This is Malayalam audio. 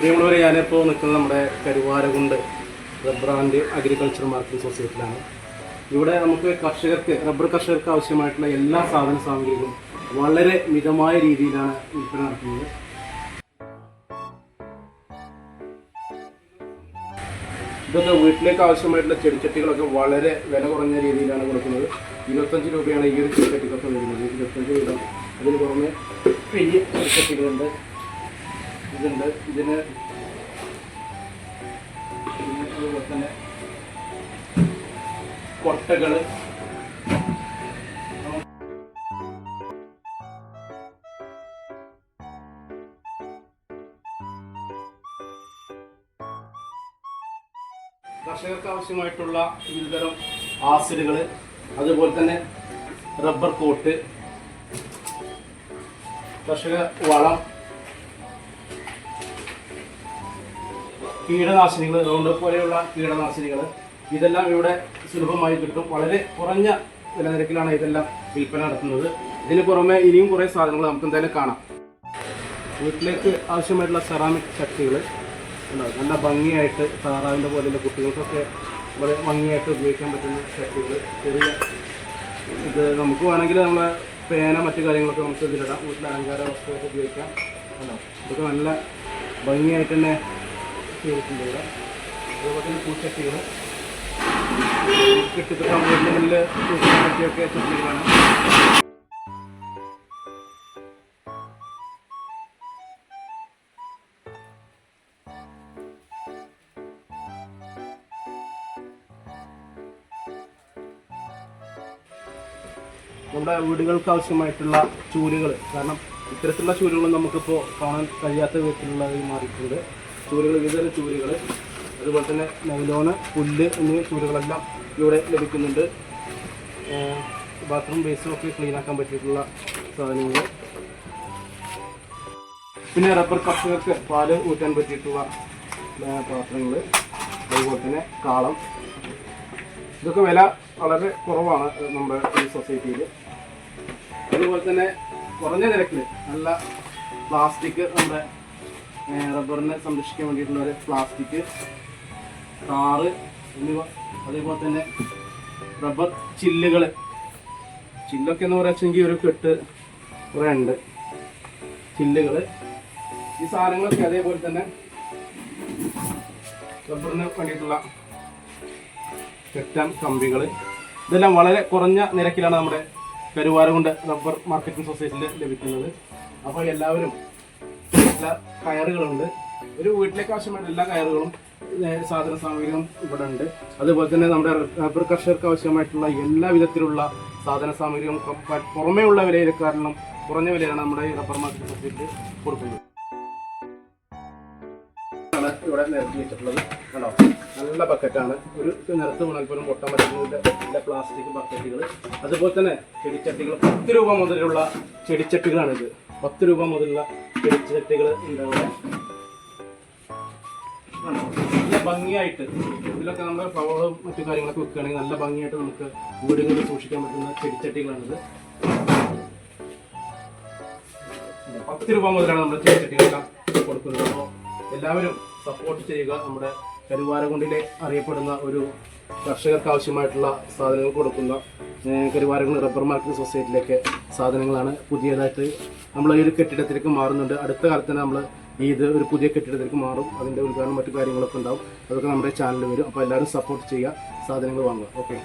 പ്രിയമുള്ളവരെ ഞാനിപ്പോൾ നിൽക്കുന്നത് നമ്മുടെ Karuvarakundu rubber and agriculture market സൊസൈറ്റിയിലാണ് ഇവിടെ നമുക്ക് കർഷകർക്ക് റബ്ബർ കർഷകർക്ക് ആവശ്യമായിട്ടുള്ള എല്ലാ സാധന സാമഗ്രികളും വളരെ മിതമായ രീതിയിലാണ് വിൽപ്പന നടത്തുന്നത്. ഇതൊക്കെ വീട്ടിലേക്ക് ആവശ്യമായിട്ടുള്ള ചെടിച്ചട്ടികളൊക്കെ വളരെ വില കുറഞ്ഞ രീതിയിലാണ് കൊടുക്കുന്നത്. ഇരുപത്തഞ്ച് രൂപയാണ് ഈ ഒരു ചെടിച്ചട്ടിക്കൊക്കെ വരുന്നത്. ഇരുപത്തഞ്ച് രൂപ അതിന് പുറമെ വലിയ ചെടിച്ചട്ടികളുണ്ട്. ഇതുണ്ട്. ഇതിന് അതുപോലെ തന്നെ കർഷകർക്ക് ആവശ്യമായിട്ടുള്ള വിവിധതരം ആസിഡുകൾ അതുപോലെ തന്നെ റബ്ബർ കോട്ട് കർഷക വളം കീടനാശിനികൾ റൗണ്ട് പോലെയുള്ള കീടനാശിനികൾ ഇതെല്ലാം ഇവിടെ സുലഭമായി കിട്ടും. വളരെ കുറഞ്ഞ വിലനിരക്കിലാണ് ഇതെല്ലാം വിൽപ്പന നടത്തുന്നത്. ഇതിന് പുറമെ ഇനിയും കുറേ സാധനങ്ങൾ നമുക്ക് എന്തായാലും കാണാം. വീട്ടിലേക്ക് ആവശ്യമായിട്ടുള്ള സെറാമിക് ചട്ടികൾ. ഉണ്ടാവും നല്ല ഭംഗിയായിട്ട് താറാവിന്റെ പോലെയുള്ള കുട്ടികൾക്കൊക്കെ വളരെ ഭംഗിയായിട്ട് ഉപയോഗിക്കാൻ പറ്റുന്ന ചട്ടികൾ. ചെറിയ ഇത് നമുക്ക് വേണമെങ്കിൽ നമ്മളെ പേന മറ്റു കാര്യങ്ങളൊക്കെ നമുക്ക് ഇതിലിടാം. വീട്ടിൽ അലങ്കാര വസ്തുവൊക്കെ ഉപയോഗിക്കാം. ഉണ്ടാവും ഇതൊക്കെ നല്ല ഭംഗിയായിട്ട് തന്നെ ചെയ്തിട്ടുണ്ട് ഇവിടെ തന്നെ വീട്ടിൽ പറ്റിയൊക്കെ ചട്ടികളാണ് നമ്മുടെ വീടുകൾക്ക് ആവശ്യമായിട്ടുള്ള ചൂലുകൾ കാരണം ഇത്തരത്തിലുള്ള ചൂലുകൾ നമുക്കിപ്പോൾ കാണാൻ കഴിയാത്ത വിധത്തിലുള്ളതായി മാറിയിട്ടുണ്ട്. ചൂലുകൾ വിവിധ ചൂരുകൾ അതുപോലെ തന്നെ നൈലോണ് പുല്ല് എന്നീ ചൂരുകളെല്ലാം ഇവിടെ ലഭിക്കുന്നുണ്ട്. ബാത്റൂം ബേസും ഒക്കെ ക്ലീൻ ആക്കാൻ പറ്റിയിട്ടുള്ള സാധനങ്ങൾ പിന്നെ റബ്ബർ കർഷകർക്ക് പാൽ ഊറ്റാൻ പറ്റിയിട്ടുള്ള പാത്രങ്ങൾ അതുപോലെ തന്നെ കാളം. ഇതൊക്കെ വില വളരെ കുറവാണ് നമ്മുടെ ഈ സൊസൈറ്റിയിൽ അതുപോലെ തന്നെ കുറഞ്ഞ നിരക്കിൽ നല്ല പ്ലാസ്റ്റിക് നമ്മുടെ റബ്ബറിനെ സംരക്ഷിക്കാൻ വേണ്ടിയിട്ടുള്ള ഒരു പ്ലാസ്റ്റിക് താറ് എന്നിവ അതേപോലെ തന്നെ റബ്ബർ ചില്ലുകൾ ചില്ലൊക്കെ എന്ന് പറയാച്ചെങ്കിൽ ഒരു കെട്ട് കുറേ ഉണ്ട്. ചില്ലുകൾ ഈ സാധനങ്ങളൊക്കെ അതേപോലെ തന്നെ റബ്ബറിന് വേണ്ടിയിട്ടുള്ള കെട്ടാൻ കമ്പികൾ ഇതെല്ലാം വളരെ കുറഞ്ഞ നിരക്കിലാണ് നമ്മുടെ കരുവാരകുണ്ട് റബ്ബർ മാർക്കറ്റിംഗ് സൊസൈറ്റിയിൽ ലഭിക്കുന്നത്. അപ്പോൾ എല്ലാവരും എല്ലാ കയറുകളുണ്ട്. ഒരു വീട്ടിലേക്ക് ആവശ്യമായിട്ട് എല്ലാ കയറുകളും സാധന സാമഗ്രികളും ഇവിടെ ഉണ്ട്. അതുപോലെ തന്നെ നമ്മുടെ റബ്ബർ കർഷകർക്ക് ആവശ്യമായിട്ടുള്ള എല്ലാ വിധത്തിലുള്ള സാധന സാമഗ്രികളും പ- പുറമേ ഉള്ള വിലയിലെക്കാരണം കുറഞ്ഞ വിലയാണ് നമ്മുടെ റബ്ബർ മാർക്കറ്റ് കൊടുക്കുന്നത്. ഇവിടെ നിരത്തി വെച്ചിട്ടുള്ളത്. കണ്ടോ? നല്ല ബക്കറ്റാണ്. ഒരു നിരത്ത് വീണാൽ പോലും പൊട്ടാൻ പറ്റുന്ന നല്ല പ്ലാസ്റ്റിക് ബക്കറ്റുകൾ. അതുപോലെ തന്നെ ചെടിച്ചട്ടികൾ പത്ത് രൂപ മുതലുള്ള ചെടിച്ചട്ടികളാണിത്. പത്ത് രൂപ മുതലുള്ള ചെടിച്ചട്ടികൾ ഉണ്ടാവുക. നല്ല ഭംഗിയായിട്ട് ഇതിലൊക്കെ നമ്മുടെ ഫ്ലവറും മറ്റു കാര്യങ്ങളൊക്കെ വെക്കുകയാണെങ്കിൽ നല്ല ഭംഗിയായിട്ട് നമുക്ക് വീടുകളിൽ സൂക്ഷിക്കാൻ പറ്റുന്ന ചെടിച്ചട്ടികളാണിത് പത്ത് രൂപ മുതലാണ് നമ്മുടെ ചെടിച്ചട്ടികളൊക്കെ കൊടുക്കുന്നത്. അപ്പോൾ എല്ലാവരും സപ്പോർട്ട് ചെയ്യുക. നമ്മുടെ കരുവാരകുണ്ടിലെ അറിയപ്പെടുന്ന ഒരു കർഷകർക്ക് ആവശ്യമായിട്ടുള്ള സാധനങ്ങൾ കൊടുക്കുന്ന കരുവാരകുണ്ട് റബ്ബർ മാർക്കറ്റ് സൊസൈറ്റിയിലേക്ക് സാധനങ്ങളാണ് പുതിയതായിട്ട് നമ്മൾ ഈ ഒരു കെട്ടിടത്തിലേക്ക് മാറുന്നുണ്ട്. അടുത്ത കാലത്ത് തന്നെ നമ്മൾ ഇത് ഒരു പുതിയ കെട്ടിടത്തിലേക്ക് മാറും. അതിന്റെ ഉദ്ഘാടനം മറ്റു കാര്യങ്ങളൊക്കെ ഉണ്ടാവും. അതൊക്കെ നമ്മുടെ ചാനലിൽ വരും. അപ്പോൾ എല്ലാവരും സപ്പോർട്ട് ചെയ്യുക. സാധനങ്ങൾ വാങ്ങുക. ഓക്കെ